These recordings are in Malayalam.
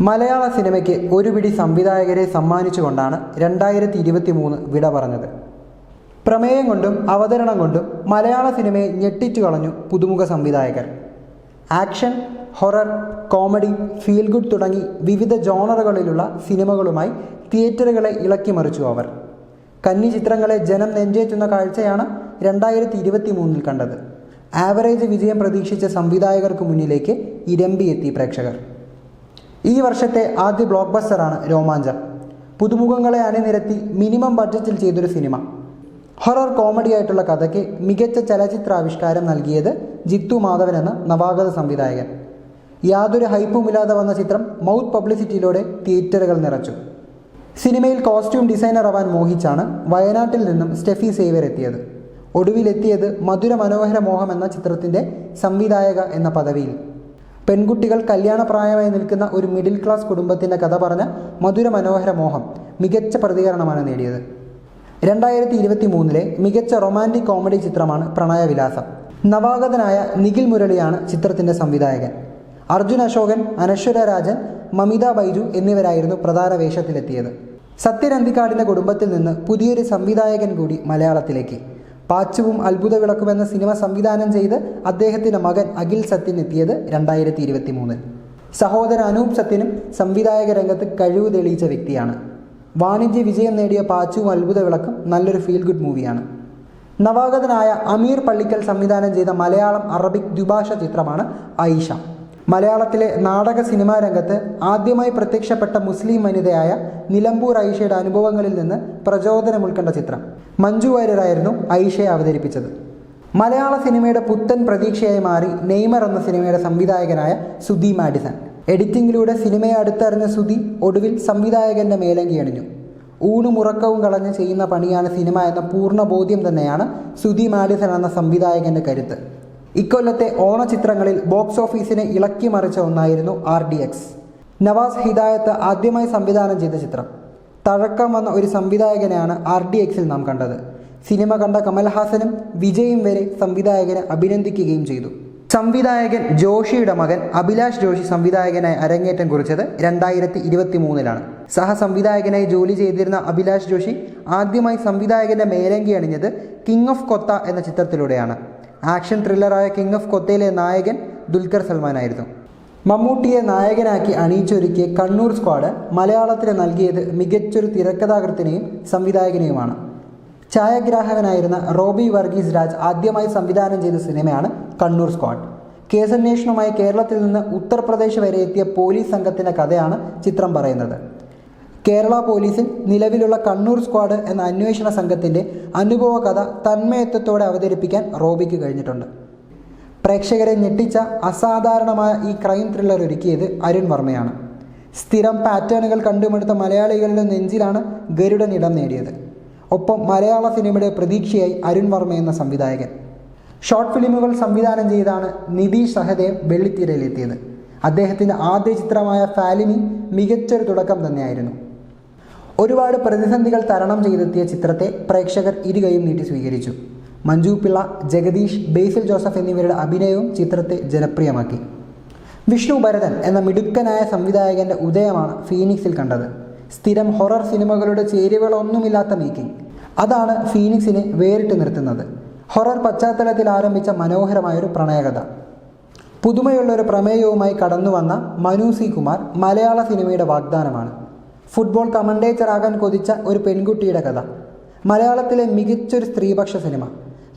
മലയാള സിനിമയ്ക്ക് ഒരു പിടി സംവിധായകരെ സമ്മാനിച്ചുകൊണ്ടാണ് രണ്ടായിരത്തി ഇരുപത്തി മൂന്ന് വിട പറഞ്ഞത്. പ്രമേയം കൊണ്ടും അവതരണം കൊണ്ടും മലയാള സിനിമയെ ഞെട്ടിച്ചു കളഞ്ഞു പുതുമുഖ സംവിധായകർ. Action horror comedy feel good തുടങ്ങി വിവിധ ജോണറുകളിലുള്ള സിനിമകളുമായി തിയേറ്ററുകളെ ഇളക്കിമറിച്ചു അവർ. കന്നി ചിത്രങ്ങളെ ജനം നെഞ്ചേറ്റുന്ന കാഴ്ചയാണ് രണ്ടായിരത്തി ഇരുപത്തി മൂന്നിൽ കണ്ടത്. ആവറേജ് വിജയം പ്രതീക്ഷിച്ച സംവിധായകർക്ക് മുന്നിലേക്ക് ഇരമ്പിയെത്തി പ്രേക്ഷകർ. ഈ വർഷത്തെ ആദ്യ ബ്ലോക്ക് ബസ്റ്ററാണ് രോമാഞ്ചം. പുതുമുഖങ്ങളെ അണിനിരത്തി മിനിമം ബഡ്ജറ്റിൽ ചെയ്തൊരു സിനിമ. ഹൊറർ കോമഡി ആയിട്ടുള്ള കഥയ്ക്ക് മികച്ച ചലച്ചിത്രാവിഷ്കാരം നൽകിയത് ജിത്തു മാധവൻ എന്ന നവാഗത സംവിധായകൻ. യാതൊരു ഹൈപ്പുമില്ലാതെ വന്ന ചിത്രം മൗത്ത് പബ്ലിസിറ്റിയിലൂടെ തിയേറ്ററുകൾ നിറച്ചു. സിനിമയിൽ കോസ്റ്റ്യൂം ഡിസൈനർ ആവാൻ മോഹിച്ചാണ് വയനാട്ടിൽ നിന്നും സ്റ്റെഫി സേവർ എത്തിയത്. ഒടുവിലെത്തിയത് മധുര മനോഹര മോഹം എന്ന ചിത്രത്തിന്റെ സംവിധായക എന്ന പദവിയിൽ. പെൺകുട്ടികൾ കല്യാണപ്രായമായി നിൽക്കുന്ന ഒരു മിഡിൽ ക്ലാസ് കുടുംബത്തിന്റെ കഥ പറഞ്ഞ മധുര മനോഹര മോഹം മികച്ച പ്രതികരണമാണ് നേടിയത്. രണ്ടായിരത്തി ഇരുപത്തി മൂന്നിലെ മികച്ച റൊമാന്റിക് കോമഡി ചിത്രമാണ് പ്രണയവിലാസം. നവാഗതനായ നിഖിൽ മുരളിയാണ് ചിത്രത്തിന്റെ സംവിധായകൻ. അർജുൻ അശോകൻ അനശ്വര രാജൻ മമിത ബൈജു എന്നിവരായിരുന്നു പ്രധാന വേഷത്തിലെത്തിയത്. സത്യരന്തിക്കാടിന്റെ കുടുംബത്തിൽ നിന്ന് പുതിയൊരു സംവിധായകൻ കൂടി മലയാളത്തിലേക്ക്. പാച്ചുവും അത്ഭുത വിളക്കും എന്ന സിനിമ സംവിധാനം ചെയ്ത് അദ്ദേഹത്തിന്റെ മകൻ അഖിൽ സത്യൻ എത്തിയത് രണ്ടായിരത്തി ഇരുപത്തി മൂന്നിൽ സഹോദരൻ അനൂപ് സത്യനും സംവിധായക രംഗത്ത് കഴിവ് തെളിയിച്ച വ്യക്തിയാണ്. വാണിജ്യ വിജയം നേടിയ പാച്ചുവും അത്ഭുത വിളക്കും നല്ലൊരു ഫീൽ ഗുഡ് മൂവിയാണ് നവാഗതനായ അമീർ പള്ളിക്കൽ സംവിധാനം ചെയ്ത മലയാളം അറബിക് ദ്വിഭാഷ ചിത്രമാണ് ആയിഷ മലയാളത്തിലെ നാടക സിനിമാ രംഗത്ത് ആദ്യമായി പ്രത്യക്ഷപ്പെട്ട മുസ്ലിം വനിതയായ നിലമ്പൂർ ഐഷയുടെ അനുഭവങ്ങളിൽ നിന്ന് പ്രചോദനം ഉൾക്കൊണ്ട ചിത്രം. മഞ്ജു വാര്യരായിരുന്നു ഐഷയെ അവതരിപ്പിച്ചത്. മലയാള സിനിമയുടെ പുത്തൻ പ്രതീക്ഷയായി മാറി നെയ്മർ എന്ന സിനിമയുടെ സംവിധായകനായ സുധി മാഡിസൺ. എഡിറ്റിംഗിലൂടെ സിനിമയെ അടുത്തറിഞ്ഞ സുധി ഒടുവിൽ സംവിധായകന്റെ മേലങ്കി അണിഞ്ഞു ഊണും ഉറക്കവും കളഞ്ഞ് ചെയ്യുന്ന പണിയാണ് സിനിമ എന്ന പൂർണ ബോധ്യം തന്നെയാണ് സുധി മാഡിസൺ എന്ന സംവിധായകന്റെ കരുത്ത്. ഇക്കൊല്ലത്തെ ഓണചിത്രങ്ങളിൽ ബോക്സ് ഓഫീസിനെ ഇളക്കി മറിച്ച ഒന്നായിരുന്നു ആർ ഡി എക്സ്. നവാസ് ഹിദായത്ത് ആദ്യമായി സംവിധാനം ചെയ്ത ചിത്രം. തഴക്കം വന്ന ഒരു സംവിധായകനെയാണ് ആർ ഡി എക്സിൽ നാം കണ്ടത്. സിനിമ കണ്ട കമൽഹാസനും വിജയും വരെ സംവിധായകനെ അഭിനന്ദിക്കുകയും ചെയ്തു. സംവിധായകൻ ജോഷിയുടെ മകൻ അഭിലാഷ് ജോഷി സംവിധായകനായി അരങ്ങേറ്റം കുറിച്ചത് രണ്ടായിരത്തി ഇരുപത്തി മൂന്നിലാണ് സഹസംവിധായകനായി ജോലി ചെയ്തിരുന്ന അഭിലാഷ് ജോഷി ആദ്യമായി സംവിധായകന്റെ മേലങ്കി അണിഞ്ഞത് കിങ് ഓഫ് കൊത്ത എന്ന ചിത്രത്തിലൂടെയാണ്. ആക്ഷൻ ത്രില്ലറായ കിങ് ഓഫ് കൊത്തയിലെ നായകൻ ദുൽഖർ സൽമാനായിരുന്നു. മമ്മൂട്ടിയെ നായകനാക്കി അണിയിച്ചൊരുക്കിയ കണ്ണൂർ സ്ക്വാഡ് മലയാളത്തിന് നൽകിയത് മികച്ചൊരു തിരക്കഥാകൃത്തിനെയും സംവിധായകനെയുമാണ്. ഛായാഗ്രാഹകനായിരുന്ന റോബി വർഗീസ് രാജ് ആദ്യമായി സംവിധാനം ചെയ്ത സിനിമയാണ് കണ്ണൂർ സ്ക്വാഡ്. കേസന്വേഷണവുമായി കേരളത്തിൽ നിന്ന് ഉത്തർപ്രദേശ് വരെ എത്തിയ പോലീസ് സംഘത്തിന്റെ കഥയാണ് ചിത്രം പറയുന്നത്. കേരള പോലീസിൽ നിലവിലുള്ള കണ്ണൂർ സ്ക്വാഡ് എന്ന അന്വേഷണ സംഘത്തിന്റെ അനുഭവ കഥ തന്മയത്വത്തോടെ അവതരിപ്പിക്കാൻ റോബിക്ക് കഴിഞ്ഞിട്ടുണ്ട്. പ്രേക്ഷകരെ ഞെട്ടിച്ച അസാധാരണമായ ഈ ക്രൈം ത്രില്ലർ ഒരുക്കിയത് അരുൺ വർമ്മയാണ്. സ്ഥിരം പാറ്റേണുകൾ കണ്ടുമെടുത്ത മലയാളികളുടെ നെഞ്ചിലാണ് ഗരുഡൻ ഇടം നേടിയത്. ഒപ്പം മലയാള സിനിമയുടെ പ്രതീക്ഷയായി അരുൺ വർമ്മ എന്ന സംവിധായകൻ. ഷോർട്ട് ഫിലിമുകൾ സംവിധാനം ചെയ്താണ് നിതീഷ് സഹദേവ് വെള്ളിത്തിരയിലെത്തിയത്. അദ്ദേഹത്തിന്റെ ആദ്യ ചിത്രമായ ഫാലിനി മികച്ചൊരു തുടക്കം തന്നെയായിരുന്നു. ഒരുപാട് പ്രതിസന്ധികൾ തരണം ചെയ്തെത്തിയ ചിത്രത്തെ പ്രേക്ഷകർ ഇരുകൈയും നീട്ടി സ്വീകരിച്ചു. മഞ്ജു പിള്ള ജഗദീഷ് ബേസിൽ ജോസഫ് എന്നിവരുടെ അഭിനയവും ചിത്രത്തെ ജനപ്രിയമാക്കി. വിഷ്ണു ഭരതൻ എന്ന മിടുക്കനായ സംവിധായകന്റെ ഉദയമാണ് ഫീനിക്സിൽ കണ്ടത്. സ്ഥിരം ഹൊറർ സിനിമകളുടെ ചേരുവകളൊന്നുമില്ലാത്ത മേക്കിംഗ്. അതാണ് ഫീനിക്സിനെ വേറിട്ട് നിർത്തുന്നത്. ഹൊറർ പശ്ചാത്തലത്തിൽ ആരംഭിച്ച മനോഹരമായൊരു പ്രണയകഥ. പുതുമയുള്ള ഒരു പ്രമേയവുമായി കടന്നു വന്ന മനു സി കുമാർ മലയാള സിനിമയുടെ വാഗ്ദാനമാണ്. ഫുട്ബോൾ കമൻഡേറ്ററാകാൻ കൊതിച്ച ഒരു പെൺകുട്ടിയുടെ കഥ. മലയാളത്തിലെ മികച്ചൊരു സ്ത്രീപക്ഷ സിനിമ.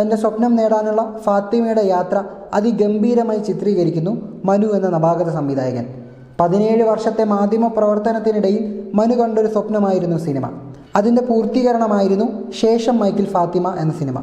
തന്റെ സ്വപ്നം നേടാനുള്ള ഫാത്തിമയുടെ യാത്ര അതിഗംഭീരമായി ചിത്രീകരിക്കുന്നു മനു എന്ന നവാഗത സംവിധായകൻ. പതിനേഴ് വർഷത്തെ മാധ്യമ പ്രവർത്തനത്തിനിടയിൽ മനു കണ്ടൊരു സ്വപ്നമായിരുന്നു സിനിമ. അതിന്റെ പൂർത്തീകരണമായിരുന്നു ശേഷം മൈക്കിൾ ഫാത്തിമ എന്ന സിനിമ.